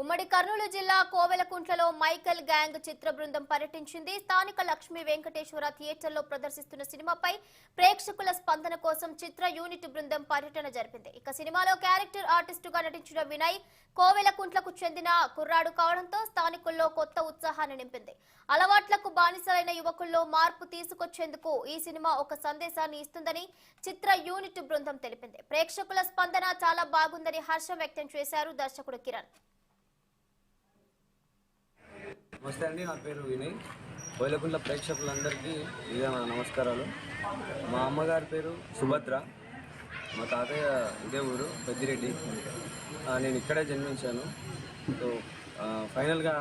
ఉమ్మడి కర్నూలు జిల్లా కోవెలకుంట్లలో Michael gang చిత్ర బృందం పర్యటించింది. స్థానిక లక్ష్మీ వెంకటేశ్వర థియేటర్లో ప్రదర్శిస్తున్న సినిమాపై ప్రేక్షకుల స్పందన కోసం చిత్ర యూనిట్ బృందం పర్యటన జరిపింది. ఇక సినిమాలో క్యారెక్టర్ ఆర్టిస్టుగా నటించిన వినయ్ కోవెలకుంట్లకు చెందిన కుర్రాడు కావడంతో స్థానికుల్లో కొత్త ఉత్సాహాన్ని నింపింది. అలవాట్లకు బానిసలైన యువకుల్లో మార్పు తీసుకొచ్చేందుకు ఈ సినిమా ఒక సందేశాన్ని ఇస్తుందని చిత్ర యూనిట్ బృందం తెలిపింది. ప్రేక్షకుల స్పందన చాలా బాగుందని హర్షం వ్యక్తం చేశారు దర్శకుడు కిరణ్. నమస్తే అండి నా పేరు వినయ్. కోయిలకుంట్ల ప్రేక్షకులందరికీ ఇదే నా నమస్కారాలు. మా అమ్మగారి పేరు సుభద్ర. మా తాతయ్య ఇదే ఊరు పెద్దిరెడ్డి. నేను ఇక్కడే జన్మించాను. సో ఫైనల్గా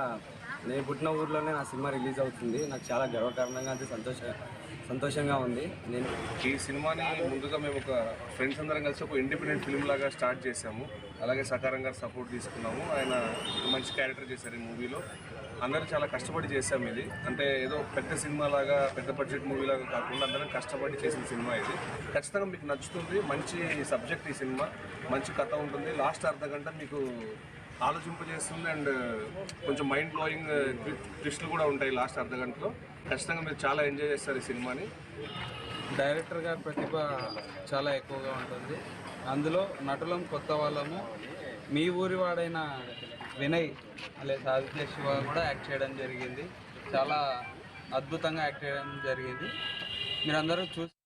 నేను పుట్టిన ఊర్లోనే నా సినిమా రిలీజ్ అవుతుంది. నాకు చాలా గర్వకారణంగా అంటే సంతోషంగా సంతోషంగా ఉంది. నేను ఈ సినిమాని ముందుగా మేము ఒక ఫ్రెండ్స్ అందరం కలిసి ఒక ఇండిపెండెంట్ ఫిల్మ్ లాగా స్టార్ట్ చేసాము అలాగే సకారం గారు సపోర్ట్ తీసుకున్నాము. ఆయన మంచి క్యారెక్టర్ చేశారు ఈ మూవీలో అందరూ చాలా కష్టపడి చేసాము ఇది. అంటే ఏదో పెద్ద సినిమా లాగా పెద్ద బడ్జెట్ మూవీ లాగా కాకుండా అందరం కష్టపడి చేసిన సినిమా ఇది. ఖచ్చితంగా మీకు నచ్చుతుంది. మంచి సబ్జెక్ట్ ఈ సినిమా మంచి కథ ఉంటుంది. లాస్ట్ అర్ధ గంట మీకు ఆలోచింపజేస్తుంది. అండ్ కొంచెం మైండ్ బ్లోయింగ్ ట్విస్ట్లు కూడా ఉంటాయి లాస్ట్ అర్ధ గంటలో. ఖచ్చితంగా మీరు చాలా ఎంజాయ్ చేస్తారు ఈ సినిమాని. డైరెక్టర్ గారి ప్రతిభ చాలా ఎక్కువగా ఉంటుంది. అందులో నటులం కొత్త వాళ్ళము. మీ ఊరి వాడైన వినయ్ అలాగే ఆదిత్య శివ కూడా యాక్ట్ చేయడం జరిగింది. చాలా అద్భుతంగా యాక్ట్ చేయడం జరిగింది. మీరందరూ చూసి